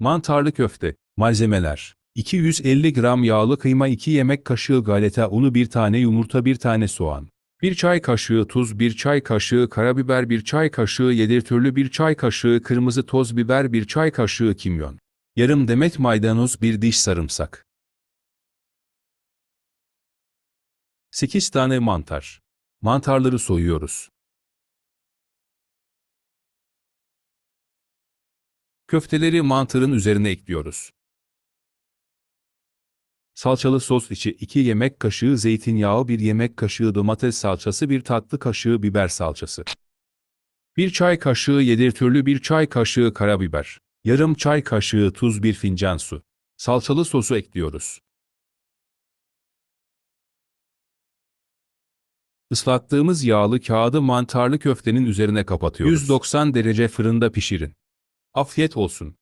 Mantarlı köfte. Malzemeler. 250 gram yağlı kıyma 2 yemek kaşığı galeta unu 1 tane yumurta 1 tane soğan. 1 çay kaşığı tuz 1 çay kaşığı karabiber 1 çay kaşığı yedirtürlü 1 çay kaşığı kırmızı toz biber 1 çay kaşığı kimyon. Yarım demet maydanoz 1 diş sarımsak. 8 tane mantar. Mantarları soyuyoruz. Köfteleri mantarın üzerine ekliyoruz. Salçalı sos içi 2 yemek kaşığı zeytinyağı 1 yemek kaşığı domates salçası 1 tatlı kaşığı biber salçası. 1 çay kaşığı yedirtürlü 1 çay kaşığı karabiber. Yarım çay kaşığı tuz 1 fincan su. Salçalı sosu ekliyoruz. Islattığımız yağlı kağıdı mantarlı köftenin üzerine kapatıyoruz. 190 derece fırında pişirin. Afiyet olsun.